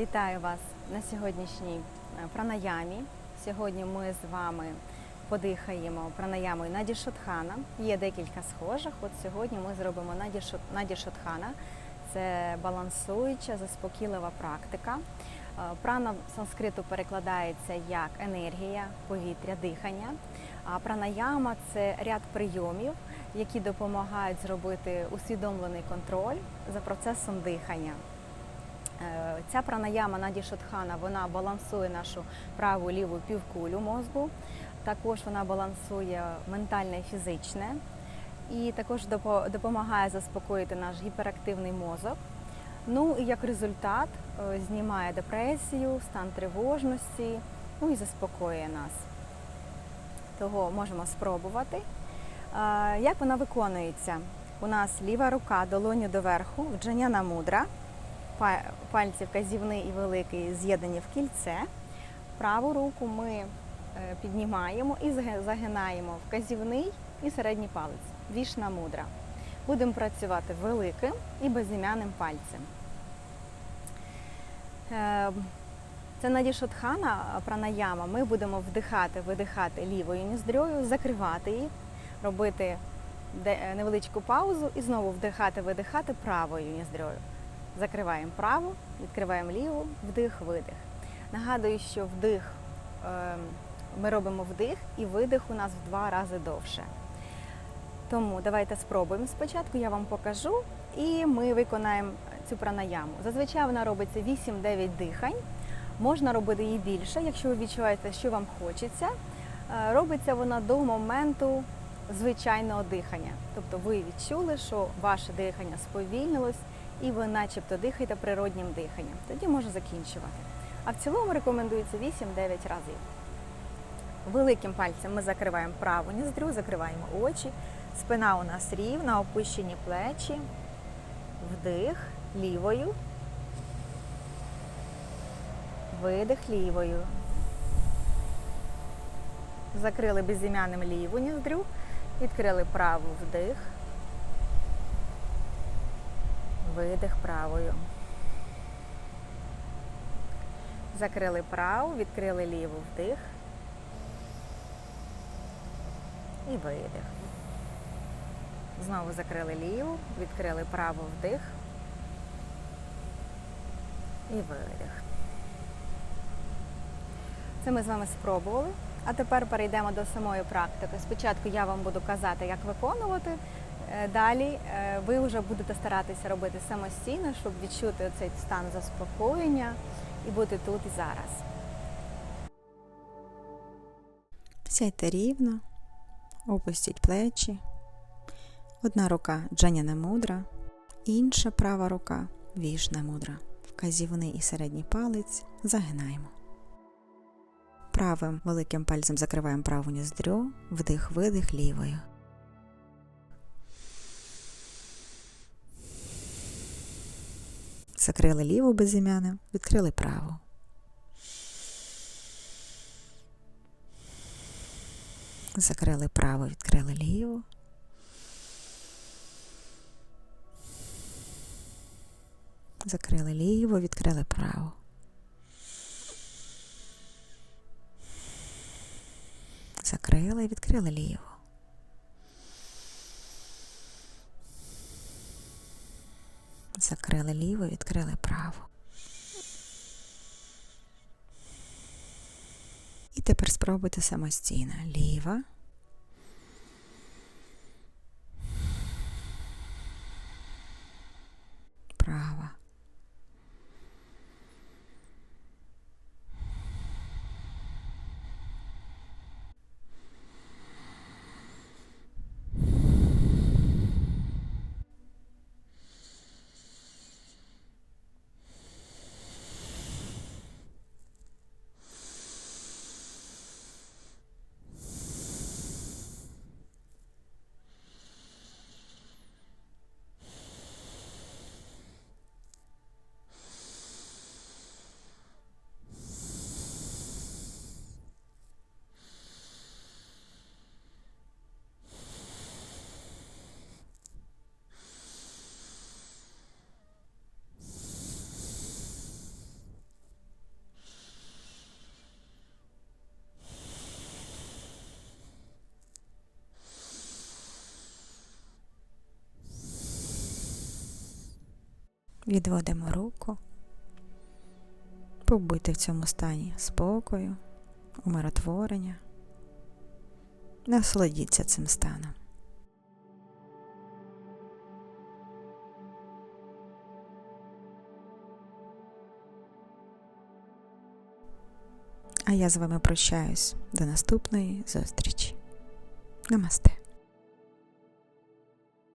Вітаю вас на сьогоднішній е, пранаямі. Сьогодні ми з вами подихаємо пранаямою Наді Шотхана. Є декілька схожих. От сьогодні ми зробимо Наді Шотхана. Це балансуюча, заспокійлива практика. Е, Прана санскриту перекладається як енергія, повітря, дихання. А пранаяма це ряд прийомів, які допомагають зробити усвідомлений контроль за процесом дихання. Е, Ця пранаяма Наді Шотхана вона балансує нашу праву ліву півкулю мозку. Також вона балансує ментальне і фізичне, і також допомагає заспокоїти наш гіперактивний мозок. Ну і як результат е, знімає депресію, стан тривожності, ну і заспокоює нас. Того можемо спробувати. Е, Як вона виконується? У нас ліва рука долоню доверху, вджаняна мудра. Па- Пальці вказівний і великий з'єднані в кільце. Праву руку ми е, піднімаємо і загинаємо вказівний і середній палець. Вішна мудра. Будемо працювати великим і безім'яним пальцем. Е, Це надішотхана пранаяма. Ми будемо вдихати, видихати лівою ніздрьою, закривати її, робити невеличку паузу і знову вдихати, видихати правою ніздрьою. Закриваємо праву, відкриваємо ліву, вдих, видих. Нагадую, що вдих е, ми робимо вдих і видих у нас в два рази довше. Тому давайте спробуємо спочатку, я вам покажу, і ми виконаємо цю пранаяму. Зазвичай вона робиться 8-9 дихань. Можна робити її більше, якщо ви відчуваєте, що вам хочеться. Е, Робиться вона до моменту звичайного дихання. Тобто ви відчули, що ваше дихання сповільнилось, і ви начебто дихаєте природнім диханням. Тоді можна закінчувати. А в цілому рекомендується 8-9 разів. Великим пальцем ми закриваємо праву ніздрю, закриваємо очі. Спина у нас рівна, опущені плечі. Вдих лівою. Видих лівою. Закрили безім'яним ліву ніздрю, відкрили праву вдих. Видих правою. Закрили праву, відкрили ліву вдих. І видих. Знову закрили ліву, відкрили праву вдих. І видих. Це ми з вами спробували. А тепер перейдемо до самої практики. Спочатку я вам буду казати, як виконувати. Е, Далі е, ви вже будете старатися робити самостійно, щоб відчути цей стан заспокоєння і бути тут і зараз. Сядьте рівно, опустіть плечі. Одна рука джаняна мудра, інша права рука вішна мудра. Вказівний і середній палець загинаємо. Правим великим пальцем закриваємо праву ніздрю, вдих-видих лівою. Закрили ліву безім'яне, відкрили праву. Закрили праву, відкрили ліву. Закрили ліву, відкрили праву. Закрили, відкрили ліву. Закрили ліву, відкрили праву. І тепер спробуйте самостійно. Ліва. Відводимо руку. Побудьте в цьому стані спокою, умиротворення. Насолодіться цим станом. А я з вами прощаюсь до наступної зустрічі. Намасте.